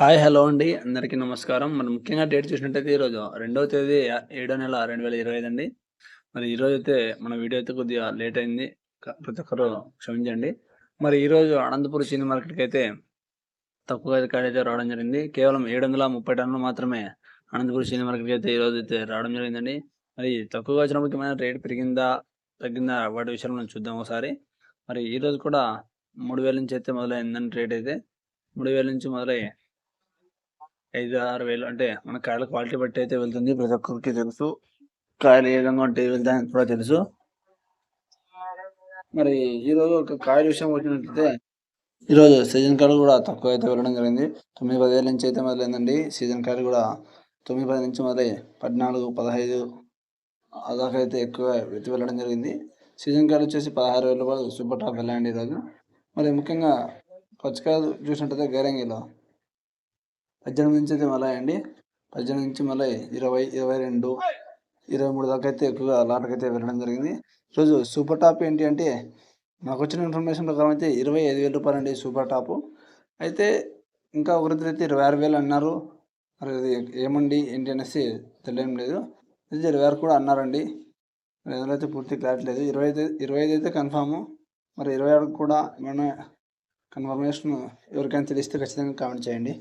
Hi hello అండి. అందరికీ నమస్కారం. మనం ముఖ్యంగా డేట్ చూసినట్టయితే ఈరోజు రెండవ తేదీ ఏడో నెల రెండు వేల ఇరవై ఐదు అండి. మరి ఈరోజు అయితే మన వీడియో అయితే కొద్దిగా లేట్ అయింది. ప్రతి ఒక్కరు క్షమించండి. మరి ఈరోజు అనంతపురం సినీ మార్కెట్కి అయితే తక్కువ కాడ అయితే రావడం జరిగింది. కేవలం ఏడు వందల ముప్పై టన్నులు మాత్రమే అనంతపురం సినీ మార్కెట్కి అయితే ఈరోజు అయితే రావడం జరిగిందండి. మరి తక్కువగా వచ్చినప్పటికి ఏమైనా రేట్ పెరిగిందా తగ్గిందా వాటి విషయంలో మనం చూద్దాం ఒకసారి. మరి ఈరోజు కూడా మూడు వేల నుంచి అయితే మొదలైందని రేట్ అయితే మూడు వేల నుంచి మొదలై ఐదు ఆరు వేలు. అంటే మన కాయల క్వాలిటీ బట్టి అయితే వెళ్తుంది. ప్రతి ఒక్కరికి తెలుసు. కాయలు ఏ విధంగా ఉంటే వెళ్తాయని కూడా తెలుసు. మరి ఈ రోజు ఒక కాయల విషయం వచ్చినట్లయితే ఈరోజు సీజన్ కాయలు కూడా తక్కువ అయితే వెళ్ళడం జరిగింది. తొమ్మిది పదివేల నుంచి అయితే మొదలైందండి. సీజన్ కాయలు కూడా తొమ్మిది పది నుంచి మొదలై పద్నాలుగు పదహైదు అదాకా అయితే ఎక్కువ వెతి వెళ్ళడం జరిగింది. సీజన్ కాయలు వచ్చేసి పదహారు వేల రూపాయలు సూపర్ టాప్ వెళ్ళండి ఈరోజు మరి ముఖ్యంగా పచ్చికాయలు చూసినట్టయితే గైరంగిలో పద్దెనిమిది నుంచి అయితే మళ్ళీ అండి. పద్దెనిమిది నుంచి మళ్ళీ ఇరవై ఇరవై రెండు ఇరవై మూడు దాకా అయితే ఎక్కువగా లాటకి అయితే వెళ్ళడం జరిగింది. ఈరోజు సూపర్ టాప్ ఏంటి అంటే నాకు వచ్చిన ఇన్ఫర్మేషన్ ప్రకారం అయితే ఇరవై ఐదు వేల రూపాయలు అండి సూపర్ టాప్. అయితే ఇంకా ఒకరిద్దరు అయితే ఇరవై ఆరు వేలు అన్నారు. మరి అది ఏమండి ఏంటి అనేసి తెలియడం లేదు. అయితే ఇరవై ఆరు కూడా అన్నారండి. మరి ఎందులో అయితే పూర్తి క్లారిటీ లేదు. ఇరవై ఐదు ఇరవై ఐదు అయితే కన్ఫాము. మరి ఇరవై ఆరు కూడా ఏమైనా కన్ఫర్మేషన్ ఎవరికైనా తెలిస్తే ఖచ్చితంగా కామెంట్ చేయండి.